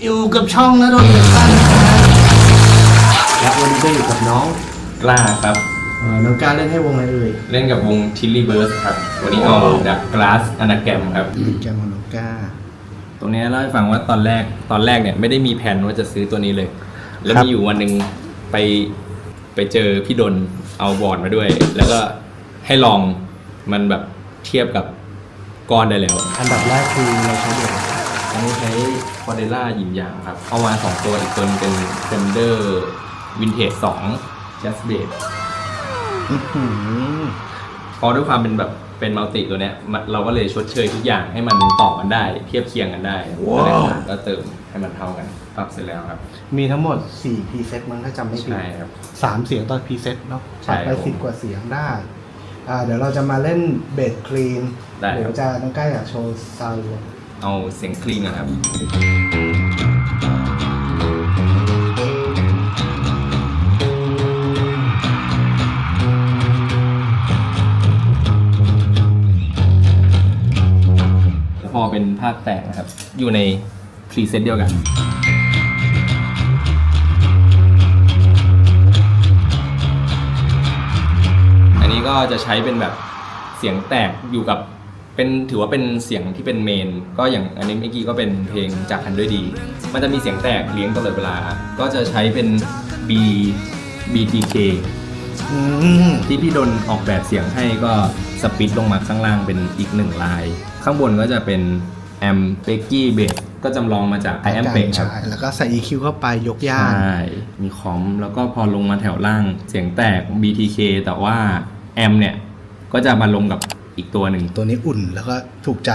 อยู่กับช่องนะโดนเดือดตั้นนะฮะและวันนี้ก็อยู่กับน้องกล้าครับ เอ่อน้องการเล่นให้วงอะไรเอ่ยเล่นกับวงทิลลี่เบิร์สครับ วันนี้เอาดักกลาสอนาแกรมครับ แกมของน้องก้าตรงนี้เล่าให้ฟังว่าตอนแรกตอนแรกเนี่ยไม่ได้มีแผนว่าจะซื้อตัวนี้เลย แล้วครับมีอยู่วันหนึ่งไปไปเจอพี่ดนเอาบอร์ดมาด้วย แล้วก็ให้ลองมันแบบเทียบกับก้อนได้แล้ว อันดับแรกคือเราใช้เดือด อันนี้ใช้คอเดล่ายินยางครับ เอามาสองตัวอีกตัวหนึงเป็นเฟนเดอร์วินเทจสองจัสเบดพอด้วยความเป็นแบบเป็นมัลติตัวเนี้ยมันเราก็เลยชดเชยทุกอย่างให้มันต่อกันได้ เทียบเคียงกันได้ก็เลยก็เติมให้มันเท่ากันปรับเสร็จแล้วครับ มีทั้งหมด 4 preset มั้งถ้าจำไม่ผิดใช่ครับสามเสียงต่อ preset เนาะใช่ปรับไปครับสิบกว่าเสียงได้อ่าเดี๋ยวเราจะมาเล่นเบสคลีนได้ครับเดี๋ยวจะน้องก้าอยากโชว์ซาวด์ เอาเสียงคลีนนะครับพอเป็นภาคแตกนะครับ อยู่ในพรีเซตเดียวกัน อันนี้ก็จะใช้เป็นแบบเสียงแตกอยู่กับ เป็นถือว่าเป็นเสียงที่เป็นเมน ก็อย่างอันนี้เมื่อกี้ก็เป็นเพลงจากคันด้วยดี มันจะมีเสียงแตกเลี้ยงตลอดเวลา ก็จะใช้เป็น B BTK อืมที่พี่ดนออกแบบเสียงให้ก็สปิดลงมาข้างล่างเป็นอีกหนึ่งลาย ข้างบนก็จะเป็นแอมเ e กกี้เบสก็จำลองมาจาก i อ m p e ครับใช่แล้วก็ใส่ EQ เข้าไปยกใชย่าน่มีคอมแล้วก็พอลงมาแถวล่างเสียงแตก BTK แต่ว่าแอมเนี่ย ก็จะมาลงกับ อีกตัวหนึ่งตัวนี้อุ่นแล้วก็ถูกใจ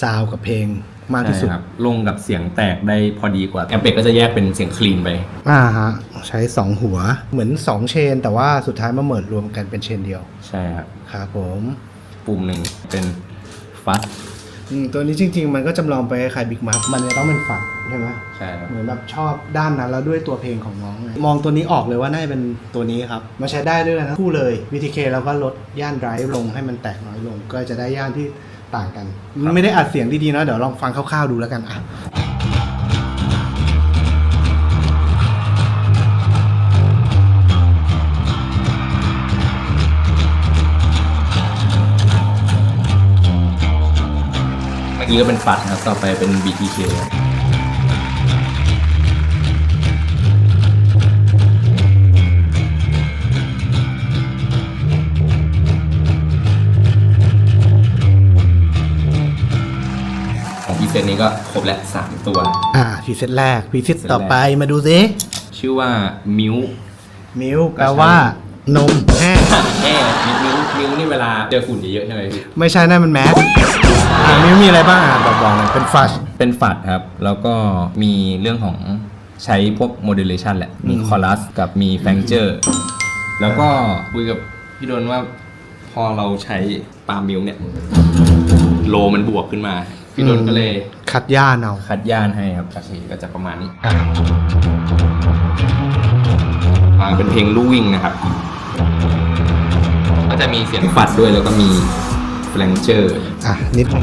ซาวด์กับเพลงมากที่สุดใช่ครับลงกับเสียงแตกได้พอดีกว่าแอมเปกก็จะแยกเป็นเสียงคลีนไป อ่าฮะ ใช้ 2 หัวเหมือน 2 เชน แต่ว่าสุดท้ายมาเหมิดรวมกันเป็นเชนเดียว ใช่ครับ ครับผม ปุ่มหนึ่งเป็นฟัส อืมตัวนี้จริง ๆ มันก็จำลองไปคล้ายบิ๊กมัฟมันจะต้องเป็นฝันใช่ไหมใช่ครับเหมือนแบบชอบด้านนั้นแล้วด้วยตัวเพลงของน้องไงมองตัวนี้ออกเลยว่าน่าจะเป็นตัวนี้ครับมาใช้ได้ด้วยนะคู่เลย VTK แล้วก็ลดย่านไดรฟ์ลงให้มันแตกน้อยลง ก็จะได้ย่านที่ต่างกัน ไม่ได้อัดเสียงดีๆนะเดี๋ยวลองฟังคร่าวๆดูแล้วกันอะ อกี้ก็เป็นฟัสครับ ต่อไปเป็น BTK ครับของพีเซตนี้ก็ครบแล้วสามตัว อ่าพีเซตแรกพีเซตต่อไปมาดูซิชื่อว่ามิวมิลแปลว่า นมแห้งแอ่มิวมิวมิวนี่เวลาเจอฝุ่นเยอะๆใช่ไหมพี่ไม่ใช่นั่นมันแมสอ่ามิลมีอะไรบ้างอะบอกบอกหน่อยเป็นฟัช เป็นฝัดครับ แล้วก็มีเรื่องของใช้พวกโมเดเลชันแหละ มีคอรัสกับมีแฟงเจอร์แล้วก็คุยกับพี่ดนว่าพอเราใช้ปาล์มมิลเนี่ยโลมันบวกขึ้นมา พี่ดนก็เลยคัดย่านเอาคัดย่านให้ครับจากนี้ก็จะประมาณนี้อ่าเป็นเพลงลู่วิ่งนะครับ ก็จะมีเสียงฝัดด้วยแล้วก็มีแฟลงเจอร์ อะนิดอ่า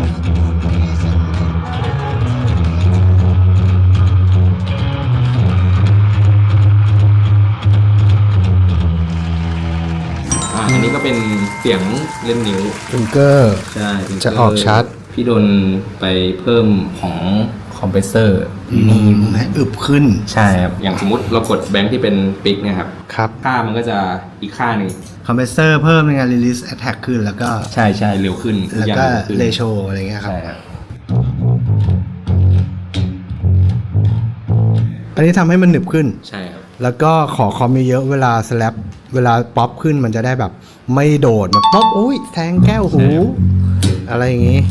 อันนี้ก็เป็นเสียงเล่นนิ้ว ฟิงเกอร์ ใช่ จะออกชัด พี่โดนไปเพิ่มของค อมเพรสเซอร์นี่ให้อึบขึ้น ใช่ครับ อย่างสมมติเรากดแบงค์ที่เป็นปิกเนี่ยครับ ครับ ค่ามันก็จะอีกค่าหนึ่งคอมเพรสเซอร์เพิ่มในงาน release attack ขึ้นแล้วก็ ใช่ใช่เร็วขึ้นทุแล้วอย่างก็ร็วขึ้นเลโชอะไรเงี้ยครับใช่ครับ อันนี้ทำให้มันหนึบขึ้น ใช่ครับ แล้วก็ขอคอมเยอะๆเวลาสแลปเวลาป๊อปขึ้นมันจะได้แบบ ไม่โดดแบบป๊อปอุ้ยแทงแก้วหู อะไรอย่างงี้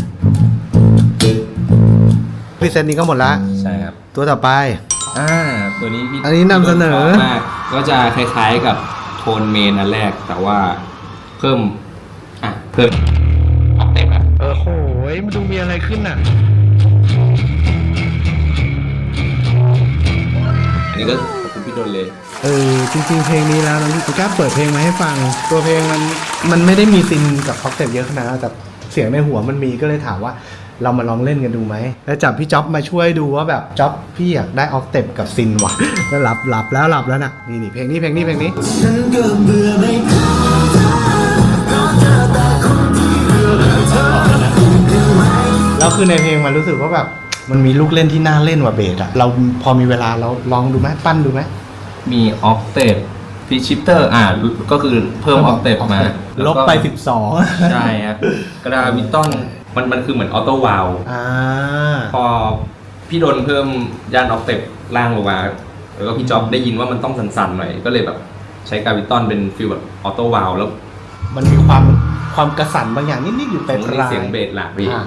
พิเศษนี้ก็หมดละ ใช่ครับตัวต่อไป อ่าตัวนี้พี่อันนี้นำเสนอ พี่โดชบมากก็จะคล้ายๆกับโทนเมนอันแรกแต่ว่าเพิ่มอะเพิ่มออกเต็มอะเออโหยมันดูมีอะไรขึ้นอะ อันนี้ก็ขอบคุณพี่โดนเลย เออจริงๆเพลงนี้แล้วน้องพี่ก้าเปิดเพลงมาให้ฟัง ตัวเพลงมันมันไม่ได้มีซินกับพ็อกเต็เยอะขนาดนั้นแต่เสียงในหัวมันมีก็เลยถามว่า เรามาลองเล่นกันดูไหม แล้วจับพี่จ๊อบมาช่วยดูว่าแบบจ๊อบพี่อยากได้ออกเต็ปกับซินว่ะแล้วหลับหลับแล้วหลับแล้วนะนี่นี่เพลงนี้เพลงนี้เพลงนี้ ฉันก็เบื่อไม่พอเธอเพราะเธอแต่คนที่เลือกเธอเป็นไหมแล้วคือในเพลงมันรู้สึกว่าแบบมันมีลูกเล่นที่น่าเล่นว่ะเบสอะเราพอมีเวลาเราลองดูไหมปั้นดูไหม มีออกเตปฟีชิปเตอร์อ่าก็คือเพิ่มออกเตปมาลบไป 12 ใช่ครับกระดาวิตตัน มันมันคือเหมือนออโต้วาลอ่า พอพี่โดนเพิ่มย่านออกเตปล่างลงมาแล้วก็พี่จ็อบได้ยินว่ามันต้องสั่นๆหน่อย ก็เลยแบบใช้กาวิตอนเป็นฟิลแบบออโต้วาลแล้วมันมีความความกระสันบางอย่างนิดๆอยู่ผแต่มปได้ลาย เสียงเบสหลักไปอ่า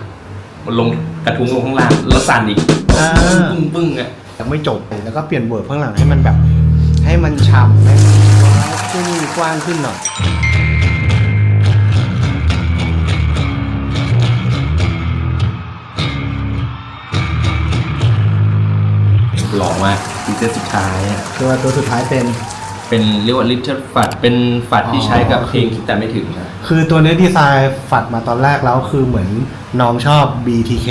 มันลงกระทุ้งลงข้างล่างแล้วสั่นอีกอ่า ปึ้งปึ้งๆอะ ยังไม่จบเลยแล้วก็เปลี่ยนเวิร์ดข้างหลังให้มันแบบ ให้มันฉ่ำให้มันขึ้นกว้างขึ้นหน่อย หล่อมากดีเซตสุดท้ายอะตัวตัวสุดท้ายเป็น เป็นเรียกว่าลิทเทิลฝัดเป็นฝัดที่ใช้กับอ๋อเพลงคิดแต่ไม่ถึงนะคือตัวเนี้ยดีไซน์ฝัดมาตอนแรกแล้วคือเหมือนน้องชอบ BTK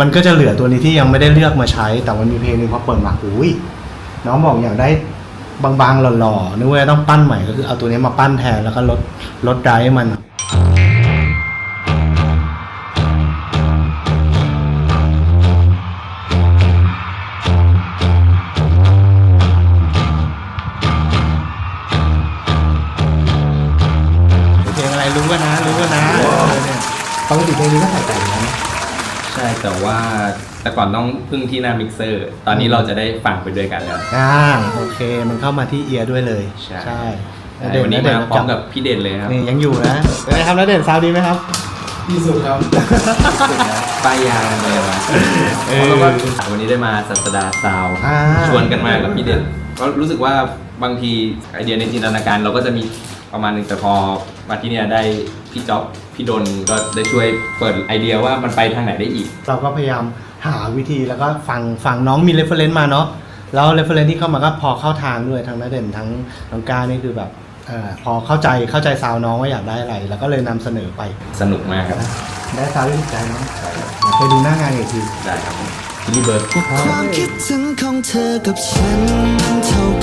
มันก็จะเหลือตัวนี้ที่ยังไม่ได้เลือกมาใช้ แต่มันมีเพลงหนึงพอเปิดมาอุ้ยน้องบอกอยากได้บางๆหล่อๆนึกว่าต้องปั้นใหม่ก็คือเอาตัวนี้มาปั้นแทนแล้วก็ลดลดไดรฟ์มัน แต่ก่อนต้องพึ่งที่หน้ามิกเซอร์ ตอนนี้เราจะได้ฟังไปด้วยกันแล้ว อ่าโอเค มันเข้ามาที่เอียร์ด้วยเลยใช่ใช่แต่วันนี้มาพร้อมกับพี่เด่นเลยครับนี่ยังอยู่นะเป็นไงครับแล้วเด่นซาวด์ดีไหมครับ ที่สุดครับ ป้ายยาเลยวะเออแล้วก็วันนี้ได้มาสัตดาซาวอ่า ชวนกันมากับพี่เด่นก็รู้สึกว่าบางทีไอเดียในจินตนาการเราก็จะมีประมาณหนึ่งแต่พอมาที่เนี่ยได้พี่จ๊อบ พี่ดนก็ได้ช่วยเปิดไอเดียว่ามันไปทางไหนได้อีก เราก็พยายามหาวิธีแล้วก็ฟังฟังน้องมีเรฟเฟรนซ์มาเนาะแล้วเรฟเฟรนซ์ที่เข้ามาก็พอเข้าทางด้วยทั้งนัเด่นทั้งน้องกานี่คือแบบเออพอเข้าใจเข้าใจซาวน้องว่าอยากได้อะไร แล้วก็เลยนำเสนอไปสนุกมากครับ ได้ซาวที่ถูกใจเนาะไปดูหน้างานอีกที ได้ครับพี่รีเบิร์ด ความคิดถึงของเธอกับฉันเท่า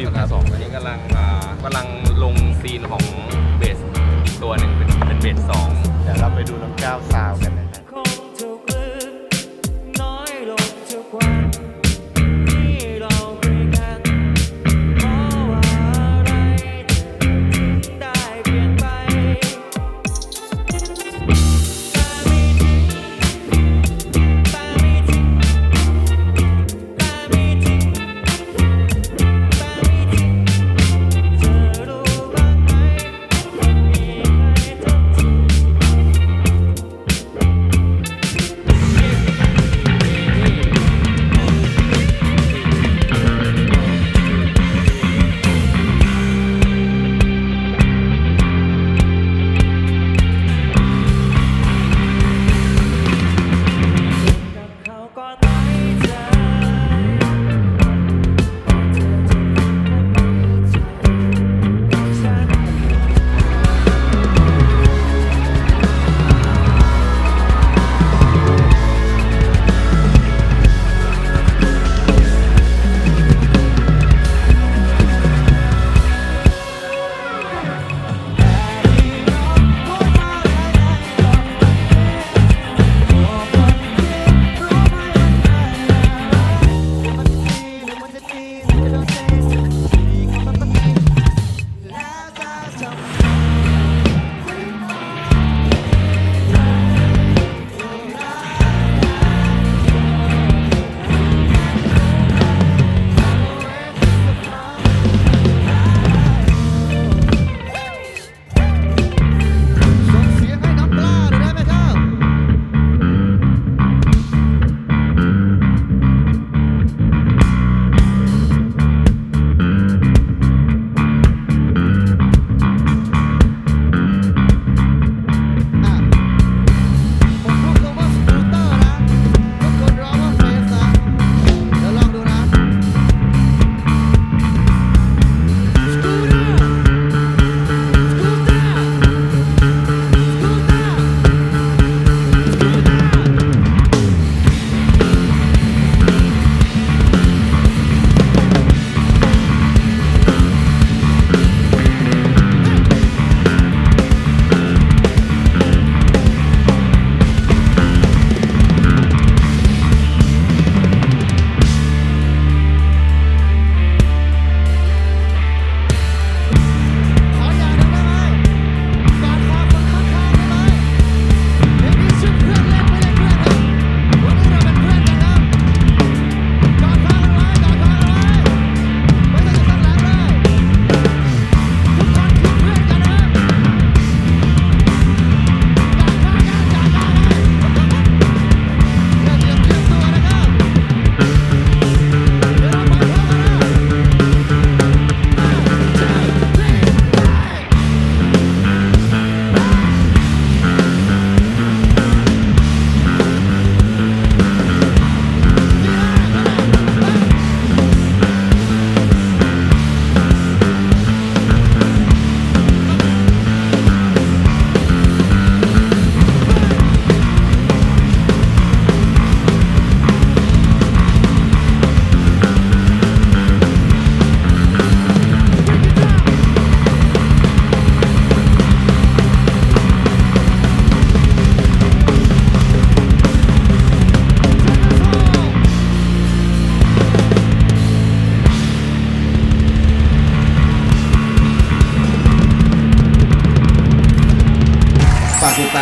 อะไรอยู่ครับสองอันนี้กำลังอ่ากำลังลงซีนของเบสอีกตัวหนึ่งเป็นเป็นเบสสองเดี๋ยวเราไปดูน้องก้าวซา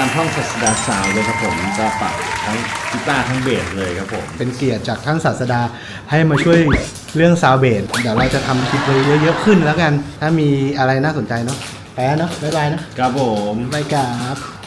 ามห้องศาสดาซาวด์เลยครับผมก็ปรับทั้งกีตาร์ทั้งเบสเลยครับผมเป็นเกียรติจากท่านศาสดาให้มาช่วยเรื่องซาวเบสเดี๋ยวเราจะทำคลิปไว้เยอะๆขึ้นแล้วกัน ถ้ามีอะไรน่าสนใจเนาะแพ้เนาะบ๊ายบายเนาะครับผมบ๊ายบายครับ